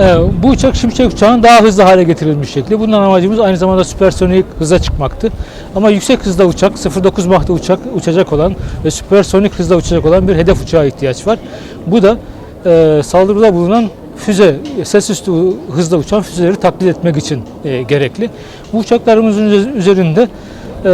Ee, bu uçak Şimşek uçağının daha hızlı hale getirilmiş şekli. Bundan amacımız aynı zamanda süpersonik hıza çıkmaktı. Ama yüksek hızda uçak, 0.9 Mach'ta uçak uçacak olan ve süpersonik hızda uçacak olan bir hedef uçağa ihtiyaç var. Bu da e, saldırıda bulunan füze, ses üstü hızla uçan füzeleri taklit etmek için e, gerekli. Bu uçaklarımızın üze- üzerinde e,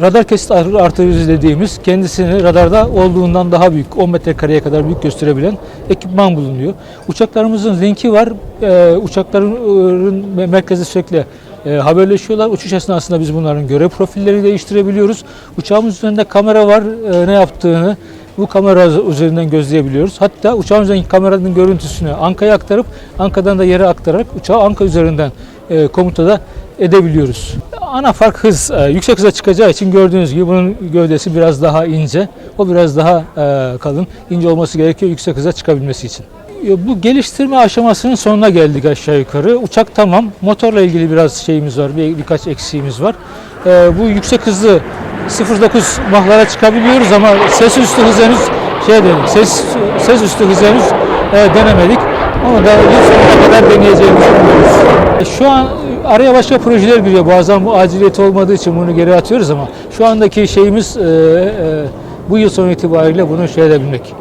radar kesit art- artırıcı dediğimiz kendisini radarda olduğundan daha büyük 10 metrekareye kadar büyük gösterebilen ekipman bulunuyor. Uçaklarımızın linki var. E, uçakların e, merkezde sürekli e, haberleşiyorlar. Uçuş esnasında biz bunların görev profillerini değiştirebiliyoruz. Uçağımız üzerinde kamera var. E, ne yaptığını bu kamera üzerinden gözleyebiliyoruz. Hatta uçağın üzerindeki kameranın görüntüsünü Anka'ya aktarıp Anka'dan da yere aktararak uçağı Anka üzerinden e, komutada edebiliyoruz. Ana fark hız. E, yüksek hıza çıkacağı için gördüğünüz gibi bunun gövdesi biraz daha ince. O biraz daha e, kalın. İnce olması gerekiyor yüksek hıza çıkabilmesi için. Bu geliştirme aşamasının sonuna geldik aşağı yukarı. Uçak tamam. Motorla ilgili biraz şeyimiz var. Bir, birkaç eksiğimiz var. E, bu yüksek hızlı 0.9 mahlara çıkabiliyoruz ama ses üstü hız henüz şey dedik. Ses, ses üstü hız henüz e, denemedik. Onu da yıl sonuna kadar deneyeceğimizi umuyoruz. E, Şu an araya başka projeler giriyor. Bazen bu aciliyeti olmadığı için bunu geri atıyoruz ama şu andaki şeyimiz e, e, bu yıl sonu itibariyle bunu şey edebilmek.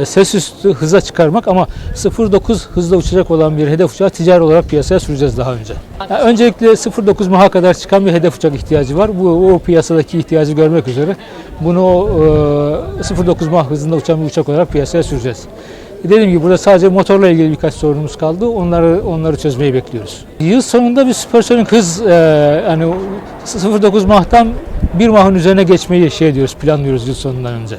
E, ses üstü hıza çıkarmak ama 0.9 hızla uçacak olan bir hedef uçağı ticari olarak piyasaya süreceğiz daha önce. Yani öncelikle 0.9 Mach'a kadar çıkan bir hedef uçak ihtiyacı var. Bu o piyasadaki ihtiyacı görmek üzere bunu e, 0.9 Mach hızında uçan bir uçak olarak piyasaya süreceğiz. Dediğim gibi burada sadece motorla ilgili birkaç sorunumuz kaldı. Onları onları çözmeyi bekliyoruz. Yıl sonunda bir süpersonik hız e, yani 0.9 Mach'tan 1 Mach'ın üzerine geçmeyi şey diyoruz, planlıyoruz yıl sonundan önce.